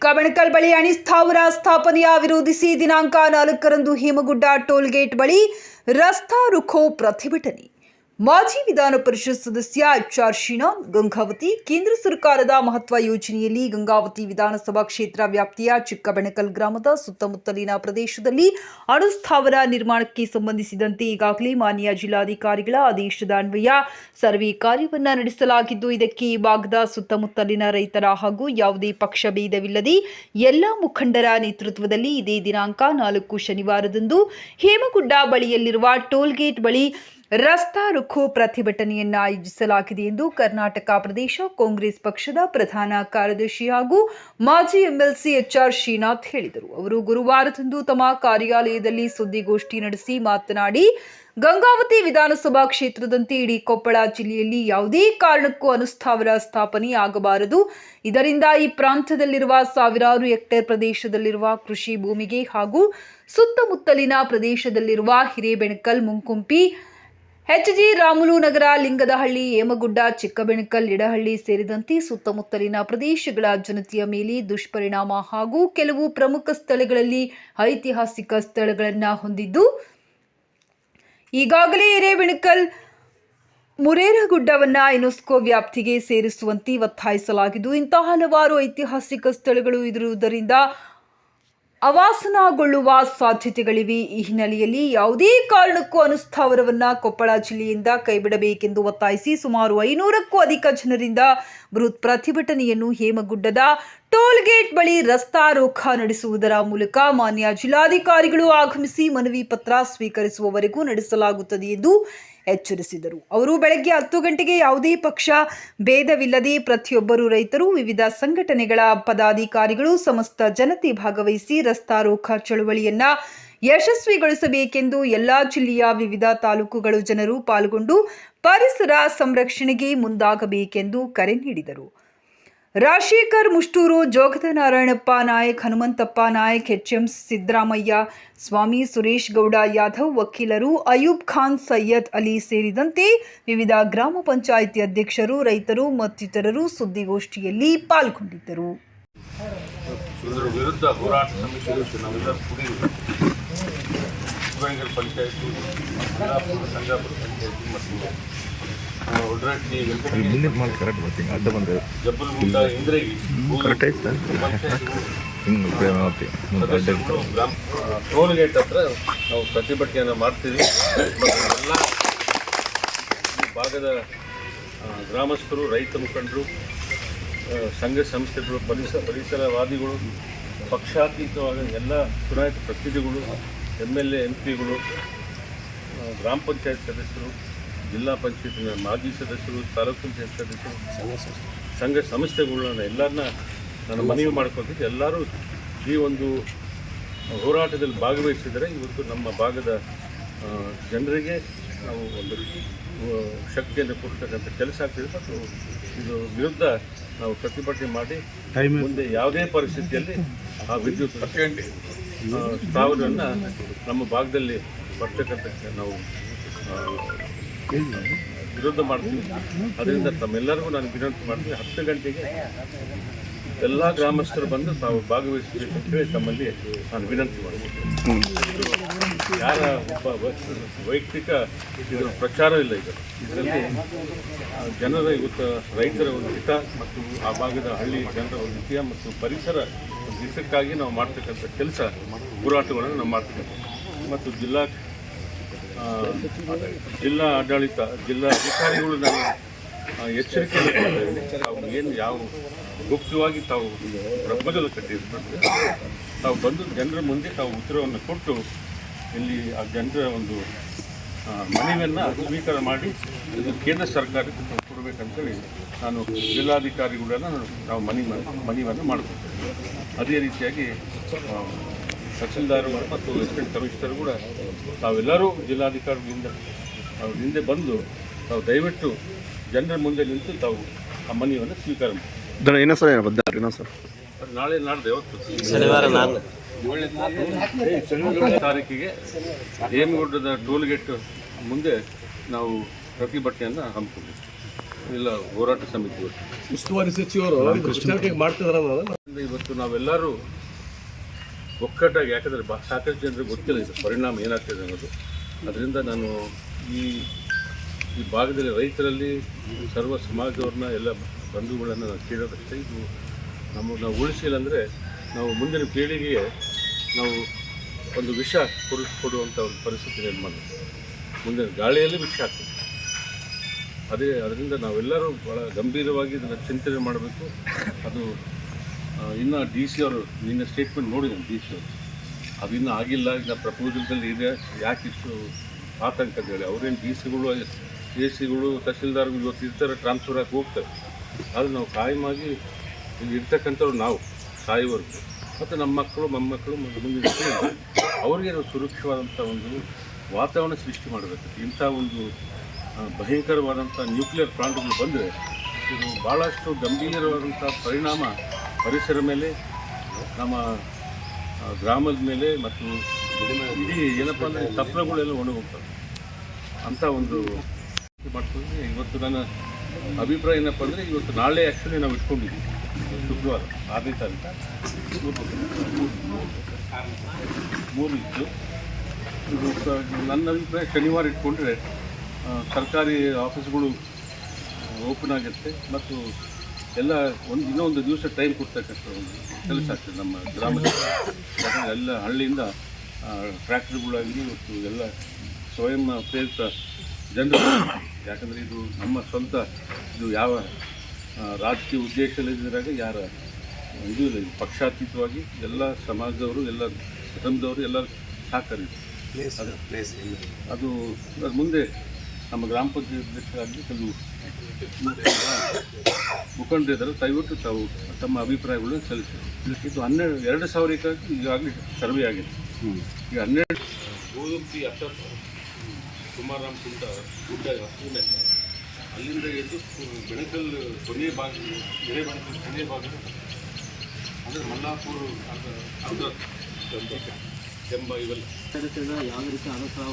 ಚಿಕ್ಕಬಣಕಲ್ ಬಳಿ ಅಣಿಸ್ಥಾವರ ಸ್ಥಾಪನೆಯ ವಿರೋಧಿಸಿ ದಿನಾಂಕ ನಾಲ್ಕರಂದು ಹೇಮಗುಡ್ಡ ಟೋಲ್ಗೇಟ್ ಬಳಿ ರಸ್ತಾ ರುಖೋ ಪ್ರತಿಭಟನೆ. ಮಾಜಿ ವಿಧಾನ ಪರಿಷತ್ ಸದಸ್ಯ ಎಚ್ ಆರ್ ಶ್ರೀನಾಥ್, ಗಂಗಾವತಿ, ಕೇಂದ್ರ ಸರ್ಕಾರದ ಮಹತ್ವ ಯೋಜನೆಯಲ್ಲಿ ಗಂಗಾವತಿ ವಿಧಾನಸಭಾ ಕ್ಷೇತ್ರ ವ್ಯಾಪ್ತಿಯ ಚಿಕ್ಕಬೆಣಕಲ್ ಗ್ರಾಮದ ಸುತ್ತಮುತ್ತಲಿನ ಪ್ರದೇಶದಲ್ಲಿ ಅಣುಸ್ಥಾವರ ನಿರ್ಮಾಣಕ್ಕೆ ಸಂಬಂಧಿಸಿದಂತೆ ಈಗಾಗಲೇ ಮಾನ್ಯ ಜಿಲ್ಲಾಧಿಕಾರಿಗಳ ಆದೇಶದ ಅನ್ವಯ ಸರ್ವೆ ಕಾರ್ಯವನ್ನು ನಡೆಸಲಾಗಿದ್ದು, ಇದಕ್ಕೆ ಈ ಭಾಗದ ಸುತ್ತಮುತ್ತಲಿನ ರೈತರ ಹಾಗೂ ಯಾವುದೇ ಪಕ್ಷ ಭೇದವಿಲ್ಲದೆ ಎಲ್ಲ ಮುಖಂಡರ ನೇತೃತ್ವದಲ್ಲಿ ಇದೇ ದಿನಾಂಕ ನಾಲ್ಕು ಶನಿವಾರದಂದು ಹೇಮಗುಡ್ಡ ಬಳಿಯಲ್ಲಿರುವ ಟೋಲ್ಗೇಟ್ ಬಳಿ ರಸ್ತಾ ರುಖೋ ಪ್ರತಿಭಟನೆಯನ್ನು ಆಯೋಜಿಸಲಾಗಿದೆ ಎಂದು ಕರ್ನಾಟಕ ಪ್ರದೇಶ ಕಾಂಗ್ರೆಸ್ ಪಕ್ಷದ ಪ್ರಧಾನ ಕಾರ್ಯದರ್ಶಿ ಹಾಗೂ ಮಾಜಿ ಎಂಎಲ್ಸಿ ಎಚ್ಆರ್ ಶ್ರೀನಾಥ್ ಹೇಳಿದರು. ಅವರು ಗುರುವಾರದಂದು ತಮ್ಮ ಕಾರ್ಯಾಲಯದಲ್ಲಿ ಸುದ್ದಿಗೋಷ್ಠಿ ನಡೆಸಿ ಮಾತನಾಡಿ, ಗಂಗಾವತಿ ವಿಧಾನಸಭಾ ಕ್ಷೇತ್ರದಂತೆ ಇಡೀ ಕೊಪ್ಪಳ ಜಿಲ್ಲೆಯಲ್ಲಿ ಯಾವುದೇ ಕಾರಣಕ್ಕೂ ಅನುಸ್ಥಾವರ ಸ್ಥಾಪನೆ ಆಗಬಾರದು. ಇದರಿಂದ ಈ ಪ್ರಾಂತ್ಯದಲ್ಲಿರುವ ಸಾವಿರಾರು ಹೆಕ್ಟೇರ್ ಪ್ರದೇಶದಲ್ಲಿರುವ ಕೃಷಿ ಭೂಮಿಗೆ ಹಾಗೂ ಸುತ್ತಮುತ್ತಲಿನ ಪ್ರದೇಶದಲ್ಲಿರುವ ಹಿರೇಬೆಣಕಲ್, ಮುಂಕುಂಪಿ ಎಚ್ಜಿ ರಾಮುಲು ನಗರ ಲಿಂಗದಹಳ್ಳಿ, ಹೇಮಗುಡ್ಡ, ಚಿಕ್ಕಬೆಣಕಲ್ ಇಡಹಳ್ಳಿ ಸೇರಿದಂತೆ ಸುತ್ತಮುತ್ತಲಿನ ಪ್ರದೇಶಗಳ ಜನತೆಯ ಮೇಲೆ ದುಷ್ಪರಿಣಾಮ ಹಾಗೂ ಕೆಲವು ಪ್ರಮುಖ ಸ್ಥಳಗಳಲ್ಲಿ ಐತಿಹಾಸಿಕ ಸ್ಥಳಗಳನ್ನು ಹೊಂದಿದ್ದು, ಈಗಾಗಲೇ ಹಿರೇಬೆಣಕಲ್ ಮುರೇರಗುಡ್ಡವನ್ನು ಯುನೆಸ್ಕೋ ವ್ಯಾಪ್ತಿಗೆ ಸೇರಿಸುವಂತೆ ಒತ್ತಾಯಿಸಲಾಗಿದ್ದು, ಇಂತಹ ಹಲವಾರು ಐತಿಹಾಸಿಕ ಸ್ಥಳಗಳು ಇರುವುದರಿಂದ ಅವಾಸನಗೊಳ್ಳುವ ಸಾಧ್ಯತೆಗಳಿವೆ. ಈ ಹಿನ್ನೆಲೆಯಲ್ಲಿ ಯಾವುದೇ ಕಾರಣಕ್ಕೂ ಅನುಸ್ಥಾವರವನ್ನು ಕೊಪ್ಪಳ ಜಿಲ್ಲೆಯಿಂದ ಕೈಬಿಡಬೇಕೆಂದು ಒತ್ತಾಯಿಸಿ ಸುಮಾರು ಐನೂರಕ್ಕೂ ಅಧಿಕ ಜನರಿಂದ ಬೃಹತ್ ಪ್ರತಿಭಟನೆಯನ್ನು ಹೇಮಗುಡ್ಡದ ಟೋಲ್ಗೇಟ್ ಬಳಿ ರಸ್ತಾರೋಖ ನಡೆಸುವುದರ ಮೂಲಕ ಮಾನ್ಯ ಜಿಲ್ಲಾಧಿಕಾರಿಗಳು ಆಗಮಿಸಿ ಮನವಿ ಪತ್ರ ಸ್ವೀಕರಿಸುವವರೆಗೂ ನಡೆಸಲಾಗುತ್ತದೆ ಎಂದು ಎಚ್ಚರಿಸಿದರು. ಅವರು ಬೆಳಗ್ಗೆ ಹತ್ತು ಗಂಟೆಗೆ ಯಾವುದೇ ಪಕ್ಷ ಭೇದವಿಲ್ಲದೆ ಪ್ರತಿಯೊಬ್ಬರು ರೈತರು ವಿವಿಧ ಸಂಘಟನೆಗಳ ಪದಾಧಿಕಾರಿಗಳು ಸಮಸ್ತ ಜನತೆ ಭಾಗವಹಿಸಿ ರಸ್ತಾರೋಖ ಚಳುವಳಿಯನ್ನ ಯಶಸ್ವಿಗೊಳಿಸಬೇಕೆಂದು ಎಲ್ಲಾ ಜಿಲ್ಲೆಯ ವಿವಿಧ ತಾಲೂಕುಗಳು ಜನರು ಪಾಲ್ಗೊಂಡು ಪರಿಸರ ಸಂರಕ್ಷಣೆಗೆ ಮುಂದಾಗಬೇಕೆಂದು ಕರೆ ನೀಡಿದರು. ರಾಜಶೇಖರ್ ಮುಷ್ಟೂರು ಜೋಗದ ನಾರಾಯಣಪ್ಪ ನಾಯಕ್, ಹನುಮಂತಪ್ಪ ನಾಯಕ್, ಎಚ್ಎಂ ಸಿದ್ದರಾಮಯ್ಯ, ಸ್ವಾಮಿ ಸುರೇಶ್ ಗೌಡ, ಯಾದವ್ ವಕೀಲರು ಅಯೂಬ್ ಖಾನ್, ಸೈಯದ್ ಅಲಿ ಸೇರಿದಂತೆ ವಿವಿಧ ಗ್ರಾಮ ಪಂಚಾಯಿತಿ ಅಧ್ಯಕ್ಷರು, ರೈತರು ಮತ್ತಿತರರು ಸುದ್ದಿಗೋಷ್ಠಿಯಲ್ಲಿ ಪಾಲ್ಗೊಂಡಿದ್ದರು. ಮುಂದಿನ ಮಾಡಿ ಕರೆಕ್ಟ್ ಬರ್ತೀನಿ. ಅಡ್ಡ ಬಂದೆ. ಕರೆಕ್ಟ್ ಆಯ್ತಾ ಹಿಂಗೆ ಪ್ರೇಮ ಆಗ್ತೀವಿ ಮುಂದೆ ಅಡ್ಡ ಟೋಲ್ ಗೇಟ್ ಹತ್ರ ನಾವು ಪ್ರತಿಭಟನೆಯನ್ನು ಮಾಡ್ತೀವಿ. ಎಲ್ಲ ಭಾಗದ ಗ್ರಾಮಸ್ಥರು ರೈತ ಮುಖಂಡರು ಸಂಘ ಸಂಸ್ಥೆಗಳು ಪರಿಸರ ಪರಿಸರವಾದಿಗಳು ಪಕ್ಷಾತೀತವಾದ ಎಲ್ಲ ಚುನಾಯಿತ ಪ್ರತಿನಿಧಿಗಳು ಎಂ ಎಲ್ ಎ ಎಂ ಪಿಗಳು ಗ್ರಾಮ ಪಂಚಾಯತ್ ಸದಸ್ಯರು ಜಿಲ್ಲಾ ಪಂಚಾಯತ್ನ ಮಾಜಿ ಸದಸ್ಯರು ತಾಲೂಕು ಪಂಚಾಯತ್ ಸದಸ್ಯರು ಸಂಘ ಸಂಸ್ಥೆಗಳನ್ನ ಎಲ್ಲರನ್ನ ನಾನು ಮನವಿ ಮಾಡ್ಕೊತಿದ್ದೆ ಎಲ್ಲರೂ ಈ ಒಂದು ಹೋರಾಟದಲ್ಲಿ ಭಾಗವಹಿಸಿದರೆ ಇವತ್ತು ನಮ್ಮ ಭಾಗದ ಜನರಿಗೆ ನಾವು ಒಂದು ಶಕ್ತಿಯನ್ನು ಕೊಡ್ತಕ್ಕಂಥ ಕೆಲಸ ಆಗ್ತಿದೆ. ಮತ್ತು ಇದು ವಿರುದ್ಧ ನಾವು ಪ್ರತಿಭಟನೆ ಮಾಡಿ ಮುಂದೆ ಯಾವುದೇ ಪರಿಸ್ಥಿತಿಯಲ್ಲಿ ಆ ವಿದ್ಯುತ್ ಆ, ಸ್ಥಾವರವನ್ನು ನಮ್ಮ ಭಾಗದಲ್ಲಿ ಬರ್ತಕ್ಕಂಥ ನಾವು ವಿರೋಧ ಮಾಡ್ತೀವಿ. ಅದರಿಂದ ತಮ್ಮೆಲ್ಲರಿಗೂ ನಾನು ವಿನಂತಿ ಮಾಡ್ತೀನಿ. ಹತ್ತು ಗಂಟೆಗೆ ಎಲ್ಲ ಗ್ರಾಮಸ್ಥರು ಬಂದು ತಾವು ಭಾಗವಹಿಸಬೇಕು ಅಂತ ಹೇಳಿ ತಮ್ಮಲ್ಲಿ ನಾನು ವಿನಂತಿ ಮಾಡ್ತೀನಿ. ಯಾರ ಒಬ್ಬ ವ್ಯಕ್ತಿ- ವೈಯಕ್ತಿಕ ಇದರ ಪ್ರಚಾರ ಇಲ್ಲ ಇದು ಇದರಲ್ಲಿ ಜನರ ಇವತ್ತು ರೈತರ ಒಂದು ಹಿತ ಮತ್ತು ಆ ಭಾಗದ ಹಳ್ಳಿ ಜನರ ಒಂದು ಹಿತ ಮತ್ತು ಪರಿಸರ ಹಿತಕ್ಕಾಗಿ ನಾವು ಮಾಡ್ತಕ್ಕಂಥ ಕೆಲಸ, ಹೋರಾಟಗಳನ್ನು ನಾವು ಮಾಡ್ತಕ್ಕಂಥ ಮತ್ತು ಜಿಲ್ಲಾ ಜಿಲ್ಲಾ ಆಡಳಿತ, ಜಿಲ್ಲಾ ಅಧಿಕಾರಿಗಳು ಕೊಡ್ತಾ ಇದ್ದೀವಿ. ತಾವು ಏನು ಯಾವ ಗುಪ್ತವಾಗಿ ತಾವು ಪ್ರಪೋಸಲ್ ಕಟ್ಟಿರ್ತಾರೆ ತಾವು ಬಂದು ಜನರ ಮುಂದೆ ತಾವು ಉತ್ತರವನ್ನು ಕೊಟ್ಟು ಇಲ್ಲಿ ಆ ಜನರ ಒಂದು ಮನವಿಯನ್ನು ಸ್ವೀಕಾರ ಮಾಡಿ ಇದು ಕೇಂದ್ರ ಸರ್ಕಾರಕ್ಕೆ ತಾವು ಕೊಡಬೇಕಂತೇಳಿ ನಾನು ಜಿಲ್ಲಾಧಿಕಾರಿಗಳನ್ನ ನಾವು ಮನವಿ ಮನವಿಯನ್ನು ಮಾಡಿಕೊಡ್ತೇನೆ ಅದೇ ರೀತಿಯಾಗಿ ಆ, ತಹಸೀಲ್ದಾರ್ಗಳು ಮತ್ತು ಅಸಿಸ್ಟೆಂಟ್ ಕಮಿಷನರ್ ಕೂಡ ತಾವೆಲ್ಲರೂ ಜಿಲ್ಲಾಧಿಕಾರಿಗಳಿಂದ ಅವ್ರ ಹಿಂದೆ ಬಂದು ತಾವು ದಯವಿಟ್ಟು ಜನರ ಮುಂದೆ ನಿಂತು ತಾವು ಆ ಮನೆಯನ್ನು ಸ್ವೀಕಾರ ಮಾಡಿ. ಸರ್ ಬದ್ದ ಇನ್ನೊಂದು ನಾಳೆ ನಾಡ್ದು ಯಾವತ್ತು? ಶನಿವಾರ ನಾಳೆ ತಾರೀಕಿಗೆ ಹೇಮಗುಡ್ಡದ ಟೋಲ್ ಗೇಟ್ ಮುಂದೆ ನಾವು ಪ್ರತಿಭಟನೆಯನ್ನು ಹಮ್ಮಿಕೊಂಡಿದ್ದೀವಿ ಇಲ್ಲ ಹೋರಾಟ ಸಮಿತಿ. ಉಸ್ತುವಾರಿ ಸಚಿವರು ಮಾಡ್ತಿದ್ದಾರೆ ಇವತ್ತು ನಾವೆಲ್ಲರೂ ಒಕ್ಕಟ್ಟಾಗಿ, ಯಾಕಂದರೆ ಬ ಸಾಕಷ್ಟು ಜನರಿಗೆ ಗೊತ್ತಿಲ್ಲ ಇದು ಪರಿಣಾಮ ಏನಾಗ್ತದೆ ಅನ್ನೋದು. ಅದರಿಂದ ನಾನು ಈ ಈ ಭಾಗದಲ್ಲಿ ರೈತರಲ್ಲಿ ಸರ್ವ ಸಮಾಜದವ್ರನ್ನ ಎಲ್ಲ ಬಂಧುಗಳನ್ನು ನಾನು ಕೇಳೋದಷ್ಟೇ, ಇದು ನಮ್ಮ, ನಾವು ಉಳಿಸಿಲ್ಲ ಅಂದರೆ ನಾವು ಮುಂದಿನ ಪೀಳಿಗೆಗೆ ನಾವು ಒಂದು ವಿಷ ಕೊಡು ಕೊಡುವಂಥ ಒಂದು ಪರಿಸ್ಥಿತಿ ನಿರ್ಮಾಣ ಮುಂದಿನ ಗಾಳಿಯಲ್ಲಿ ವಿಷ ಆಗ್ತದೆ. ಅದೇ, ಅದರಿಂದ ನಾವೆಲ್ಲರೂ ಭಾಳ ಗಂಭೀರವಾಗಿ ಇದನ್ನು ಚಿಂತನೆ ಮಾಡಬೇಕು. ಅದು ಇನ್ನು ಡಿ ಸಿ ಅವರು ನಿನ್ನೆ ಸ್ಟೇಟ್ಮೆಂಟ್ ನೋಡಿದ್ದೀನಿ ಡಿ ಸಿ ಅವರು. ಅದು ಇನ್ನೂ ಆಗಿಲ್ಲ, ಇನ್ನು ಪ್ರಪೋಸಲ್ದಲ್ಲಿ ಇದೆ, ಯಾಕೆ ಇಷ್ಟು ಆತಂಕ ಅಂತ ಹೇಳಿ ಅವ್ರೇನು ಡಿ ಸಿಗಳು ಎ ಸಿಗಳು ತಹಸೀಲ್ದಾರ್ಗಳು ಇವತ್ತು ಇರ್ತಾರೆ ಟ್ರಾನ್ಸ್ಫರ್ ಆಗಿ ಹೋಗ್ತಾರೆ. ಆದರೆ ನಾವು ಕಾಯಮಾಗಿ ಇಲ್ಲಿ ಇರ್ತಕ್ಕಂಥವ್ರು ನಾವು ಸಾಯುವವರೆಗೂ ಮತ್ತು ನಮ್ಮ ಮಕ್ಕಳು ಮೊಮ್ಮಕ್ಕಳು ಮುಂದಿನ ಅವ್ರಿಗೆ ನಾವು ಸುರಕ್ಷವಾದಂಥ ಒಂದು ವಾತಾವರಣ ಸೃಷ್ಟಿ ಮಾಡಬೇಕು. ಇಂಥ ಒಂದು ಭಯಂಕರವಾದಂಥ ನ್ಯೂಕ್ಲಿಯರ್ ಪ್ಲಾಂಟ್ಗಳು ಬಂದರೆ ಇದು ಭಾಳಷ್ಟು ಗಂಭೀರವಾದಂಥ ಪರಿಣಾಮ ಪರಿಸರ ಮೇಲೆ, ನಮ್ಮ ಗ್ರಾಮದ ಮೇಲೆ ಮತ್ತು ಇಡೀ ಏನಪ್ಪ ಅಂದರೆ ತಪ್ಪಲಗಳೆಲ್ಲ ಒಣಗೋಗ್ತವೆ ಅಂಥ ಒಂದು ಮಾಡ್ಕೊಂಡ್ರೆ ಇವತ್ತು ನನ್ನ ಅಭಿಪ್ರಾಯ ಏನಪ್ಪ ಅಂದರೆ ಇವತ್ತು ನಾಳೆ ಆ್ಯಕ್ಚುಲಿ ನಾವು ಇಟ್ಕೊಂಡಿದ್ದೀವಿ. ಶುಕ್ರವಾರ, ಆರನೇ ತಾರೀಕು. ಮೂರು ಇತ್ತು. ನನ್ನ ಅಭಿಪ್ರಾಯ ಶನಿವಾರ ಇಟ್ಕೊಂಡ್ರೆ ಸರ್ಕಾರಿ ಆಫೀಸ್ಗಳು ಓಪನ್ ಆಗಿರುತ್ತೆ ಮತ್ತು ಎಲ್ಲ ಒಂದು ಇನ್ನೂ ಒಂದು ದಿವಸ ಟೈಮ್ ಕೊಡ್ತಕ್ಕಂಥ ಒಂದು ಕೆಲಸ ಆಗ್ತದೆ ನಮ್ಮ ಗ್ರಾಮದಲ್ಲಿ. ಯಾಕಂದರೆ ಎಲ್ಲ ಹಳ್ಳಿಯಿಂದ ಟ್ರ್ಯಾಕ್ಟರ್ಗಳಾಗಲಿ ಮತ್ತು ಎಲ್ಲ ಸ್ವಯಂ ಪ್ರೇರಿತ ಜನರು ಯಾಕಂದರೆ ಇದು ನಮ್ಮ ಸ್ವಂತ ಇದು ಯಾವ ರಾಜಕೀಯ ಉದ್ದೇಶದಾಗ ಯಾರ ಇದು ಇಲ್ಲ. ಪಕ್ಷಾತೀತವಾಗಿ ಎಲ್ಲ ಸಮಾಜದವರು ಎಲ್ಲ ಕುಟುಂಬದವರು ಎಲ್ಲ ಸಹಕರಿಸಿ ಅದು ಅದು ಮುಂದೆ ನಮ್ಮ ಗ್ರಾಮ ಪಂಚಾಯತ್ ಕೆಲವು ಮುಖಂಡರಿದ್ದಾರೆ. ದಯವಿಟ್ಟು ತಾವು ತಮ್ಮ ಅಭಿಪ್ರಾಯಗಳನ್ನು ಸಲ್ಲಿಸಿ. ಇದು ಹನ್ನೆರಡು ಎರಡು ಸಾವಿರ ಎಕರೆ ಈಗಾಗಲೇ ಸರ್ವೆ ಆಗಿದೆ. ಈಗ ಹನ್ನೆರಡು ಗೋದುಂಬಿ ಅಶೋಕ್ ಕುಮಾರರಾಮ್ ಕುಂಟ ಗುಡ್ಡ ಅಲ್ಲಿಂದ ಎದ್ದು ಬೆಣಕಲ್ ಕೊನೆಯ ಭಾಗ ಎರೆ ಬೆಣಕಲ್ ಕೊನೆಯ ಭಾಗ ಅಂದರೆ ಮಲ್ಲಾಪುರ ಅರ್ಧ ಕೆಂಬ ಇವೆಲ್ಲ. ಯಾವ ರೀತಿ ಅನುಸಾರ